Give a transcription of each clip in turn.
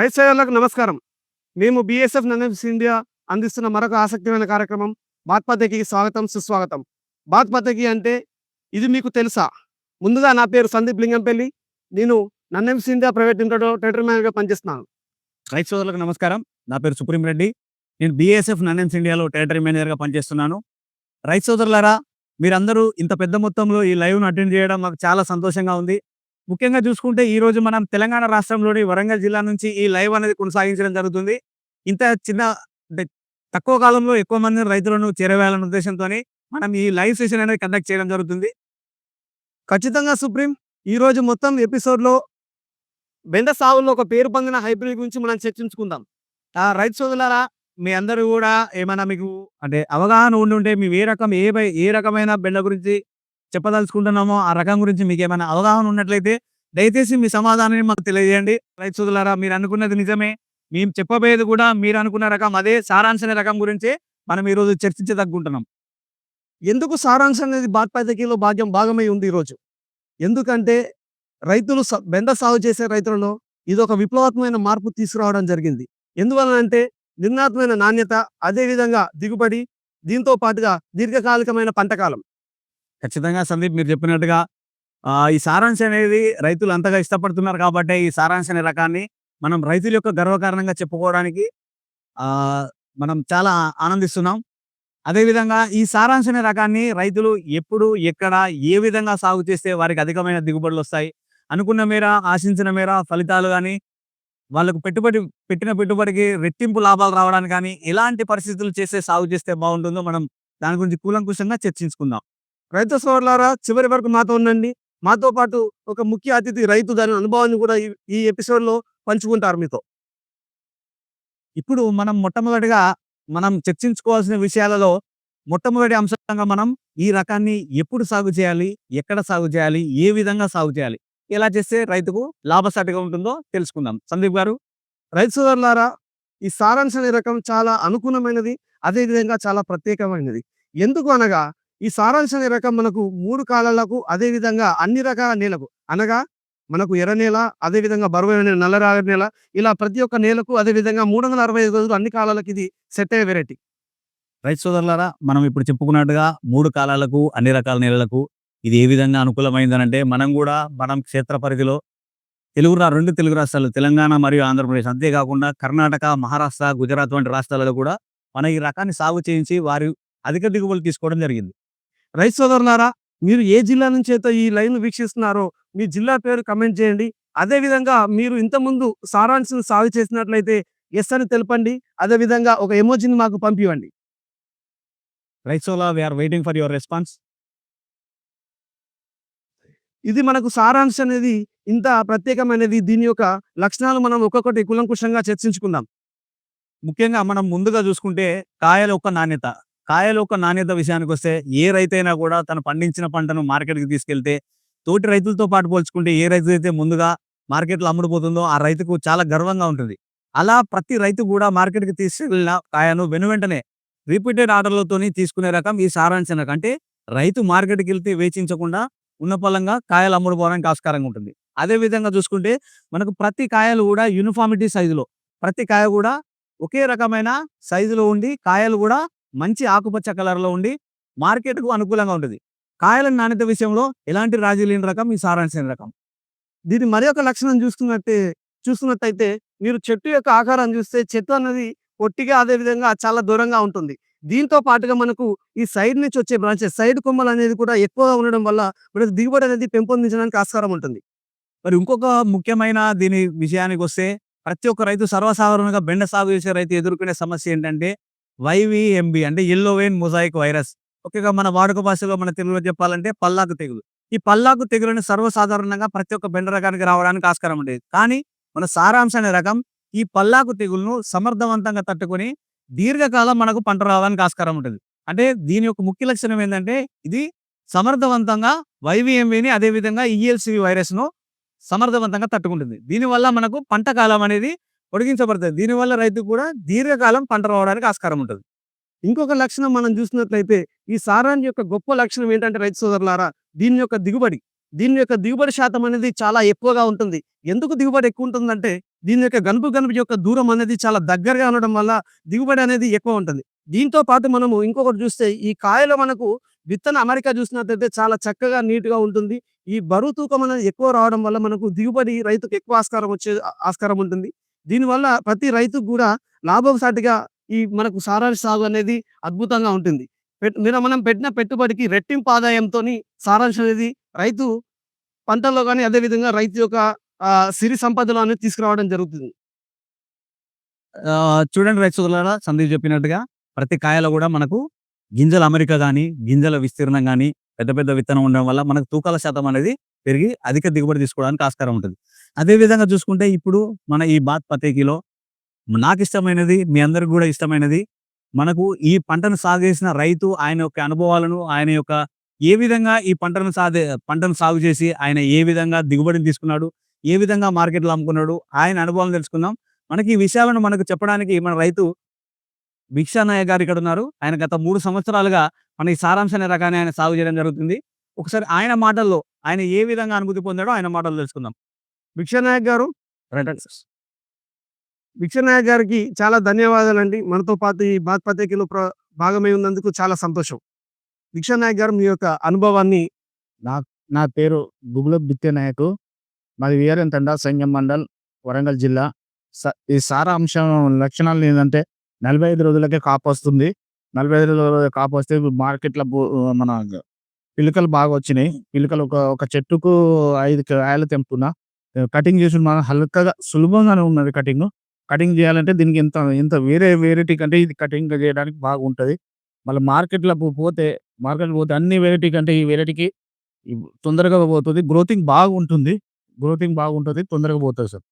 రైతు సోదరులకు నమస్కారం. మేము బీఎస్ఎఫ్ నన్ఎఫ్స్ ఇండియా అందిస్తున్న మరొక ఆసక్తిమైన కార్యక్రమం బాత్ పద్ధతికి స్వాగతం సుస్వాగతం. బాత్ పద్ధతి అంటే ఇది మీకు తెలుసా? ముందుగా నా పేరు సందీప్ లింగంపల్లి. నేను నన్ఎఫ్స్ ఇండియా ప్రైవేట్ లిమిటెడ్ టెటర్ మేనేజర్గా పనిచేస్తున్నాను. రైతు సోదరులకు నమస్కారం. నా పేరు సుప్రీం రెడ్డి. నేను బీఎస్ఎఫ్ నన్నెన్స్ ఇండియాలో టెరిటరీ మేనేజర్గా పనిచేస్తున్నాను. రైతు సోదరులారా మీరందరూ ఇంత పెద్ద మొత్తంలో ఈ లైవ్ను అటెండ్ చేయడం మాకు చాలా సంతోషంగా ఉంది. ముఖ్యంగా చూసుకుంటే ఈ రోజు మనం తెలంగాణ రాష్ట్రంలోని వరంగల్ జిల్లా నుంచి ఈ లైవ్ అనేది కొనసాగించడం జరుగుతుంది. ఇంత చిన్న అంటే తక్కువ కాలంలో ఎక్కువ మంది రైతులను చేరవేయాలనే ఉద్దేశంతో మనం ఈ లైవ్ సెషన్ అనేది కండక్ట్ చేయడం జరుగుతుంది. ఖచ్చితంగా సుప్రీం ఈ రోజు మొత్తం ఎపిసోడ్లో బెండ సాగులో ఒక పేరు పొందిన హైబ్రిడ్ గురించి మనం చర్చించుకుందాం. ఆ రైతు సోదరులారా మీ అందరూ కూడా ఏమైనా మీకు అంటే అవగాహన ఉండి ఉంటే మేము ఏ రకం ఏ బై- ఏ రకమైన బెండ గురించి చెప్పదలుచుకుంటున్నామో ఆ రకం గురించి మీకు ఏమైనా అవగాహన ఉన్నట్లయితే దయచేసి మీ సమాధానాన్ని మాకు తెలియజేయండి. రైతు సోదరులారా మీరు అనుకున్నది నిజమే. మేము చెప్పబోయేది కూడా మీరు అనుకున్న రకం అదే సారాంశన రకం గురించి మనం ఈరోజు చర్చించదగ్గుంటున్నాం. ఎందుకు సారాంశం అనేది బాత్ భాగ్యం భాగమై ఉంది ఈరోజు ఎందుకంటే రైతులు స- బెండ సాగు చేసే రైతులలో ఇది ఒక విప్లవాత్మకమైన మార్పు తీసుకురావడం జరిగింది. ఎందువలన అంటే నిర్ణాత్మకమైన నాణ్యత అదేవిధంగా దిగుబడి దీంతో పాటుగా దీర్ఘకాలికమైన పంటకాలం ఖచ్చితంగా సందీప్ మీరు చెప్పినట్టుగా ఈ సారాంశం అనేది రైతులు అంతగా ఇష్టపడుతున్నారు కాబట్టి ఈ సారాంశ అనే రకాన్ని మనం రైతుల యొక్క గర్వకారణంగా చెప్పుకోవడానికి ఆ మనం చాలా ఆనందిస్తున్నాం. అదేవిధంగా ఈ సారాంశ అనే రకాన్ని రైతులు ఎప్పుడు ఎక్కడ ఏ విధంగా సాగు చేస్తే వారికి అధికమైన దిగుబడులు వస్తాయి అనుకున్న మేర ఆశించిన మేర ఫలితాలు కానీ వాళ్ళకు పెట్టుబడి పెట్టిన పెట్టుబడికి రెట్టింపు లాభాలు రావడానికి కానీ ఎలాంటి పరిస్థితులు చేస్తే సాగు చేస్తే బాగుంటుందో మనం దాని గురించి కూలంకుషంగా చర్చించుకుందాం. రైతు సోదరులారా చివరి వరకు మాతో ఉండండి. మాతో పాటు ఒక ముఖ్య అతిథి రైతు దాని అనుభవాన్ని కూడా ఈ- ఎపిసోడ్లో పంచుకుంటారు మీతో. ఇప్పుడు మనం మొట్టమొదటిగా మనం చర్చించుకోవాల్సిన విషయాలలో మొట్టమొదటి అంశంగా మనం ఈ రకాన్ని ఎప్పుడు సాగు చేయాలి ఎక్కడ సాగు చేయాలి ఏ విధంగా సాగు చేయాలి ఎలా చేస్తే రైతుకు లాభసాటిగా ఉంటుందో తెలుసుకుందాం. సందీప్ గారు. రైతు సోదరులారా ఈ సారాంశ అనే రకం చాలా అనుకూలమైనది అదేవిధంగా చాలా ప్రత్యేకమైనది. ఎందుకు అనగా ఈ సారాంశ అనే రకం మనకు మూడు కాలాలకు అదేవిధంగా అన్ని రకాల నేలకు అనగా మనకు ఎర్ర నేల అదేవిధంగా బరువైన నేల నల్లరాగడి నేల ఇలా ప్రతి ఒక్క నేలకు అదేవిధంగా మూడు వందల అరవై ఐదు రోజులు అన్ని కాలాలకు ఇది సెట్ అయ్యే వెరైటీ రైతు సోదరులారా మనం ఇప్పుడు చెప్పుకున్నట్టుగా మూడు కాలాలకు అన్ని రకాల నేలలకు ఇది ఏ విధంగా అనుకూలమైందనంటే మనం కూడా మనం క్షేత్ర పరిధిలో తెలుగు రా రెండు తెలుగు రాష్ట్రాలు తెలంగాణ మరియు ఆంధ్రప్రదేశ్ అంతేకాకుండా కర్ణాటక మహారాష్ట్ర గుజరాత్ వంటి రాష్ట్రాలలో కూడా మన ఈ రకాన్ని సాగు చేయించి వారి అధిక దిగుబడులు తీసుకోవడం జరిగింది. రైతు సోదరులారా మీరు ఏ జిల్లా నుంచి అయితే ఈ లైన్ వీక్షిస్తున్నారో మీ జిల్లా పేరు కమెంట్ చేయండి. అదే విధంగా మీరు ఇంతకుముందు సారాంశం సాగు చేసినట్లయితే ఎస్ అని తెలపండి. అదే విధంగా ఒక ఎమోజిని మాకు పంపివ్వండి. రైతు సోలా we're waiting for your response ఇది మనకు సారాంశ అనేది ఇంత ప్రత్యేకమైనది. దీని యొక్క లక్షణాలు మనం ఒక్కొక్కటి కులంకుషంగా చర్చించుకుందాం. ముఖ్యంగా మనం ముందుగా చూసుకుంటే కాయల యొక్క నాణ్యత. కాయలు యొక్క నాణ్యత విషయానికి వస్తే ఏ రైతైనా కూడా తను పండించిన పంటను మార్కెట్కి తీసుకెళ్తే తోటి రైతులతో పాటు పోల్చుకుంటే ఏ రైతు అయితే ముందుగా మార్కెట్లో అమ్ముడుపోతుందో ఆ రైతుకు చాలా గర్వంగా ఉంటుంది. అలా ప్రతి రైతు కూడా మార్కెట్కి తీసుకెళ్ళిన కాయను వెను వెంటనే రిపీటెడ్ ఆర్డర్లతోని తీసుకునే రకం ఈ సారాంశ రకం అంటే రైతు మార్కెట్కి వెళ్తే వేచించకుండా ఉన్న పలంగా కాయలు అమ్ముడుపోవడానికి ఆస్కారంగా ఉంటుంది. అదే విధంగా చూసుకుంటే మనకు ప్రతి కాయలు కూడా యూనిఫామిటీ సైజులో ప్రతి కాయ కూడా ఒకే రకమైన సైజులో ఉండి కాయలు కూడా మంచి ఆకుపచ్చ కలర్లో ఉండి మార్కెట్కు అనుకూలంగా ఉంటుంది. కాయల నాణ్యత విషయంలో ఎలాంటి రాజీ లేని రకం ఈ సారాంశ రకం. దీని మరి ఒక లక్షణం చూసుకున్నట్టే చూసుకున్నట్టయితే మీరు చెట్టు యొక్క ఆకారం చూస్తే చెట్టు అన్నది ఒట్టిగా అదే విధంగా చాలా దూరంగా ఉంటుంది. దీంతో పాటుగా మనకు ఈ సైడ్ నుంచి వచ్చే బ్రాంచెస్ సైడ్ కొమ్మలు అనేది కూడా ఎక్కువగా ఉండడం వల్ల మనకు దిగుబడి అనేది పెంపొందించడానికి ఆస్కారం ఉంటుంది. మరి ఇంకొక ముఖ్యమైన దీని విషయానికి వస్తే ప్రతి ఒక్క రైతు సర్వసాధారణంగా బెండ సాగు చేసే రైతు ఎదుర్కొనే సమస్య ఏంటంటే వైవిఎంబి అంటే ఎల్లో వెయిన్ మొజాయిక్ వైరస్ ఓకేగా మన వాడుక భాషలో మన తెలుగులో చెప్పాలంటే పల్లాకు తెగులు. ఈ పల్లాకు తెగులను సర్వసాధారణంగా ప్రతి ఒక్క బెండ రకానికి రావడానికి ఆస్కారం ఉండేది. కానీ మన సారాంశ అనే రకం ఈ పల్లాకు తెగులను సమర్థవంతంగా తట్టుకొని దీర్ఘకాలం మనకు పంట రావడానికి ఆస్కారం ఉంటుంది. అంటే దీని యొక్క ముఖ్య లక్షణం ఏంటంటే ఇది సమర్థవంతంగా వైవిఎంవిని అదే విధంగా ఈఎల్సివి వైరస్ను సమర్థవంతంగా తట్టుకుంటుంది. దీనివల్ల మనకు పంట కాలం అనేది పొడిగించబడుతుంది దీనివల్ల రైతు కూడా దీర్ఘకాలం పంట రావడానికి ఆస్కారం ఉంటుంది. ఇంకొక లక్షణం మనం చూసినట్లయితే ఈ సారాన్ని యొక్క గొప్ప లక్షణం ఏంటంటే రైతు సోదరులారా దీని యొక్క దిగుబడి. దీని యొక్క దిగుబడి శాతం అనేది చాలా ఎక్కువగా ఉంటుంది. ఎందుకు దిగుబడి ఎక్కువ ఉంటుందంటే దీని యొక్క గనుపు గనుపు యొక్క దూరం అనేది చాలా దగ్గరగా ఉండడం వల్ల దిగుబడి అనేది ఎక్కువ ఉంటుంది. దీంతో పాటు మనము ఇంకొకటి చూస్తే ఈ కాయలో మనకు విత్తన అమెరిక చూసినట్లయితే చాలా చక్కగా నీట్గా ఉంటుంది. ఈ బరువు తూకం అనేది ఎక్కువ రావడం వల్ల మనకు దిగుబడి రైతుకు ఎక్కువ ఆస్కారం వచ్చే ఆస్కారం ఉంటుంది. దీనివల్ల ప్రతి రైతుకు కూడా లాభసాటిగా ఈ మనకు సారాంశ సాగు అనేది అద్భుతంగా ఉంటుంది. మీరు మనం పెట్టిన పెట్టుబడికి రెట్టింపు ఆదాయంతో సారాంశం అనేది రైతు పంటల్లో కానీ అదే విధంగా రైతు యొక్క సిరి సంపదలు అనేది తీసుకురావడం జరుగుతుంది. ఆ, చూడండి రైతు సోదరులారా సందీప్ చెప్పినట్టుగా ప్రతి కాయలో కూడా మనకు గింజల అమెరికా కానీ గింజల విస్తీర్ణం కానీ పెద్ద పెద్ద విత్తనం ఉండడం వల్ల మనకు తూకాల శాతం అనేది పెరిగి అధిక దిగుబడి తీసుకోవడానికి ఆస్కారం ఉంటుంది. అదే విధంగా చూసుకుంటే ఇప్పుడు మన ఈ బాత్ పతేకిలో నాకు ఇష్టమైనది మీ అందరికి కూడా ఇష్టమైనది మనకు ఈ పంటను సాగు చేసిన రైతు ఆయన యొక్క అనుభవాలను ఆయన యొక్క ఏ విధంగా ఈ పంటను సాగే పంటను సాగు చేసి ఆయన ఏ విధంగా దిగుబడిని తీసుకున్నాడు ఏ విధంగా మార్కెట్లో అమ్ముకున్నాడు ఆయన అనుభవాలను తెలుసుకుందాం. మనకి ఈ విషయాలను మనకు చెప్పడానికి మన రైతు భిక్షానాయ గారు ఇక్కడ ఉన్నారు. ఆయన గత మూడు సంవత్సరాలుగా మన ఈ సారాంశ అనే రకాన్ని ఆయన సాగు చేయడం జరుగుతుంది. ఒకసారి ఆయన మాటల్లో ఆయన ఏ విధంగా అనుభూతి పొందాడో ఆయన మాటలు తెలుసుకుందాం. భిక్షనాయక్ గారు భిక్షనాయక్ గారికి చాలా ధన్యవాదాలండి. మనతో పాటు ఈ బాత్ పత్రికలో ప్ర భాగమై ఉన్నందుకు చాలా సంతోషం. భిక్షనాయక్ గారు మీ యొక్క అనుభవాన్ని నా పేరు గుగుల బిత్య నాయకు మాది వీఆర్ఎన్ తండా సంగం మండల్ వరంగల్ జిల్లా. స- ఈ సారాంశం లక్షణాలు ఏంటంటే నలభై ఐదు రోజులకే కాపు వస్తుంది. నలభై ఐదు రోజుల కాపు వస్తే మార్కెట్లో మన పిలుకలు బాగా వచ్చినాయి పిలుకలు ఒక ఒక చెట్టుకు ఐదు కాయలు తెంపుతున్నా. కటింగ్ చేసి మనం హల్కగా సులభంగానే ఉన్నది కటింగ్. కటింగ్ చేయాలంటే దీనికి ఎంత ఎంత వేరే వెరైటీ కంటే ఇది కటింగ్ చేయడానికి బాగుంటది. మళ్ళీ మార్కెట్లో పోతే మార్కెట్ పోతే అన్ని వెరైటీ కంటే ఈ వెరైటీకి తొందరగా పోతుంది. గ్రోతింగ్ బాగుంటుంది. గ్రోతింగ్ బాగుంటుంది. తొందరగా పోతుంది సార్.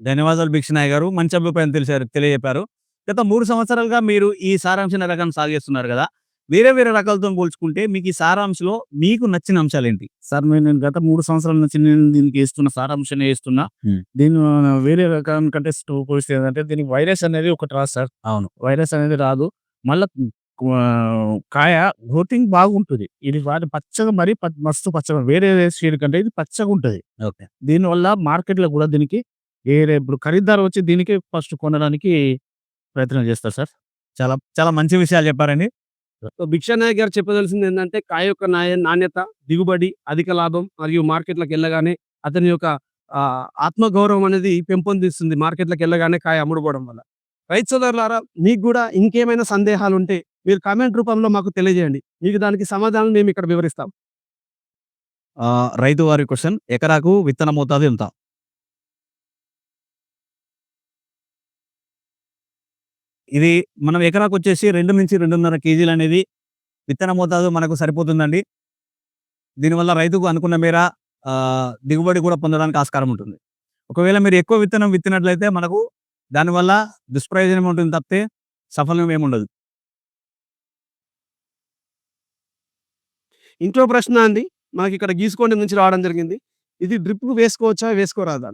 ధన్యవాదాలు భిక్షనాయ్ గారు. మంచి అభిప్రాయం తెలిసారు తెలియజెప్పారు. గత మూడు సంవత్సరాలుగా మీరు ఈ సారాంశ అనే రకాన్ని సాగు చేస్తున్నారు కదా. వేరే వేరే రకాలతో పోల్చుకుంటే మీకు ఈ సారాంశంలో మీకు నచ్చిన అంశాలు ఏంటి సార్ నేను గత మూడు సంవత్సరాల నుంచి నేను దీనికి వేస్తున్న సారాంశాన్ని వేస్తున్నా. దీని వేరే రకం కంటే పోలిస్తే ఏంటంటే దీనికి వైరస్ అనేది ఒకటి రాదు సార్. అవును. వైరస్ అనేది రాదు. మళ్ళా కాయ గ్రోతింగ్ బాగుంటుంది. ఇది వాటి పచ్చగా మరి ప- మస్తు పచ్చగా వేరే షేడ్ కంటే ఇది పచ్చగా ఉంటుంది. ఓకే. దీనివల్ల మార్కెట్లో కూడా దీనికి ఏ ఇప్పుడు ఖరీదారు వచ్చి దీనికి ఫస్ట్ కొనడానికి ప్రయత్నం చేస్తారు సార్. చాలా చాలా మంచి విషయాలు చెప్పారండి. సో భిక్షానాయక్ గారు చెప్పదలసింది ఏంటంటే కాయ యొక్క నాయ నాణ్యత దిగుబడి అధిక లాభం మరియు మార్కెట్లకు వెళ్ళగానే అతని యొక్క ఆత్మగౌరవం అనేది పెంపొందిస్తుంది మార్కెట్లకు వెళ్ళగానే కాయ అమ్ముడుపోవడం వల్ల. రైతు సోదరులారా మీకు కూడా ఇంకేమైనా సందేహాలు ఉంటే మీరు కామెంట్ రూపంలో మాకు తెలియజేయండి. మీకు దానికి సమాధానం మేము ఇక్కడ వివరిస్తాం. రైతు వారి క్వశ్చన్ ఎకరాకు విత్తన మోతాదు ఎంత? ఇది మనం ఎకరాకు వచ్చేసి రెండు నుంచి రెండున్నర కేజీలు అనేది విత్తన మోతాదు మనకు సరిపోతుందండి. దీనివల్ల రైతుకు అనుకున్న మేర ఆ, దిగుబడి కూడా పొందడానికి ఆస్కారం ఉంటుంది. ఒకవేళ మీరు ఎక్కువ విత్తనం విత్తినట్లయితే మనకు దానివల్ల దుష్ప్రయోజనం ఉంటుంది తప్పితే సఫలం ఏముండదు ఇంట్లో ప్రశ్న అండి. మనకి ఇక్కడ గీసుకోండి నుంచి రావడం జరిగింది. ఇది డ్రిప్ వేసుకోవచ్చా వేసుకోరాదా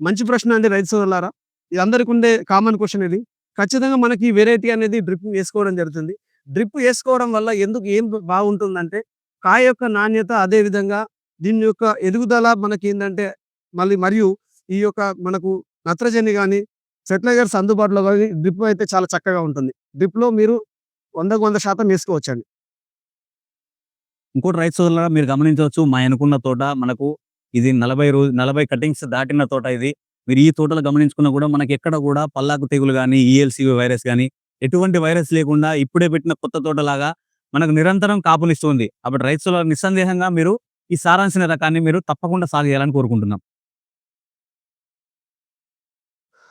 మంచి ప్రశ్న అండి రైతు సోదరులారా. ఇది అందరికి ఉండే కామన్ క్వశ్చన్ ఇది. ఖచ్చితంగా మనకి వెరైటీ అనేది డ్రిప్ వేసుకోవడం జరుగుతుంది. డ్రిప్ వేసుకోవడం వల్ల ఎందుకు ఏం బాగుంటుందంటే కాయ యొక్క నాణ్యత అదే విధంగా దీని యొక్క ఎదుగుదల మనకి ఏంటంటే మళ్ళీ మరియు ఈ యొక్క మనకు నత్రజని కానీ ఫెర్టిలైజర్స్ అందుబాటులో కానీ డ్రిప్ అయితే చాలా చక్కగా ఉంటుంది. డ్రిప్లో మీరు వందకు వంద శాతం వేసుకోవచ్చండి. ఇంకోటి రైతు సోదరులారా మీరు గమనించవచ్చు మా అనుకున్న తోట మనకు ఇది నలభై రోజు నలభై కటింగ్స్ దాటిన తోట ఇది. మీరు ఈ తోటలు గమనించుకున్నా కూడా మనకి ఎక్కడ కూడా పల్లాకు తెగులు కానీ ఈఎల్సి వైరస్ కానీ ఎటువంటి వైరస్ లేకుండా ఇప్పుడే పెట్టిన కొత్త తోటలాగా మనకు నిరంతరం కాపునిస్తుంది. అప్పుడు రైతు నిస్సందేహంగా మీరు ఈ సారాంశన రకాన్ని మీరు తప్పకుండా సాగు చేయాలని కోరుకుంటున్నాం.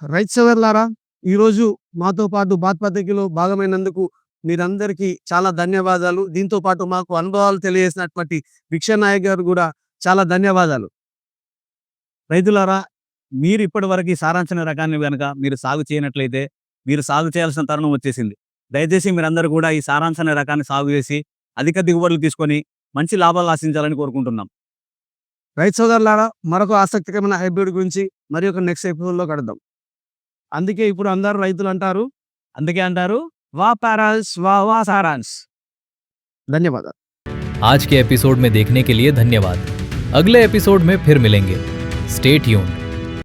రైతు సోదరులారా ఈరోజు మాతో పాటు బాత్ పద్ధతిలో భాగమైనందుకు మీరందరికీ చాలా ధన్యవాదాలు. దీంతో పాటు మాకు అనుభవాలు తెలియజేసినటువంటి భిక్షనాయక్ గారు కూడా చాలా ధన్యవాదాలు. రైతులారా మీరు ఇప్పటి వరకు ఈ సారాంశన రకాన్ని కనుక మీరు సాగు చేయనట్లయితే మీరు సాగు చేయాల్సిన తరుణం వచ్చేసింది దయచేసి మీరందరూ కూడా ఈ సారాంశన రకాన్ని సాగు చేసి అధిక దిగుబడులు తీసుకొని మంచి లాభాలు ఆశించాలని కోరుకుంటున్నాం రైతు సోదరులారా మరొక ఆసక్తికరమైన హైబ్రిడ్ గురించి మరి ఒక నెక్స్ట్ ఎపిసోడ్లో కడదాం అందుకే ఇప్పుడు అందరు రైతులు అంటారు అందుకే అంటారు వా పారాన్స్ వా వా సారాన్స్ ధన్యవాదాలు आज के एपिसोड में देखने के लिए धन्यवाद अगले एपिसोड में फिर मिलेंगे स्टे ट्यून्ड